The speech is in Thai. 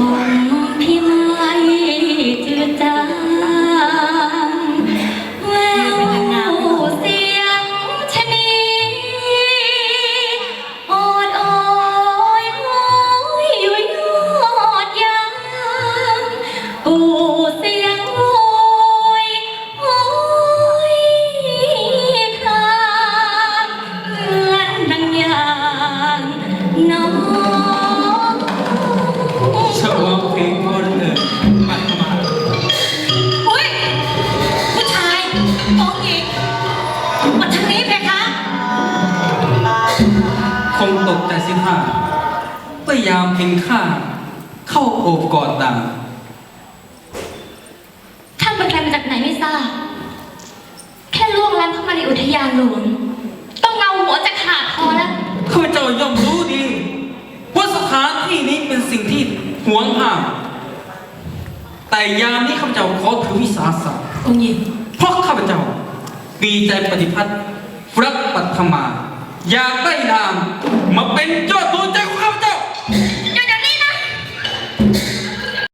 ของพี่ไม่จืดจางแววเสียงชะนีออดอ้อยโหยอยู่ยอดยามปูเสียงโอยโอยคลางเหมือนดังยางน้อง อบร้องเพลงพ่อเถิดมาเข้ามาอุ้ยผู้ชายมองหญิงมาทางนี้เพคะคงตกใจสิท่าเมื่อยามเห็นข้าเข้าโอบกอดดัง ท่านเป็นใครมาจากไหนไม่ทราบ แค่ล่วงล้ำเข้ามาในอุทยานหลวง ต้องเงาหัวจะขาดพอแล้ว ข้าพเจ้าย่อมรู้ดี ว่าสถานที่นี้เป็นสิ่งที่ หวงห้ามแต่ยามนี้ข้าพเจ้าขอถือวิสาสะองค์หญิงเพราะข้าพเจ้ามีใจปฏิพัติรักปัทมา อยากได้นามมาเป็นยอดดวงใจของ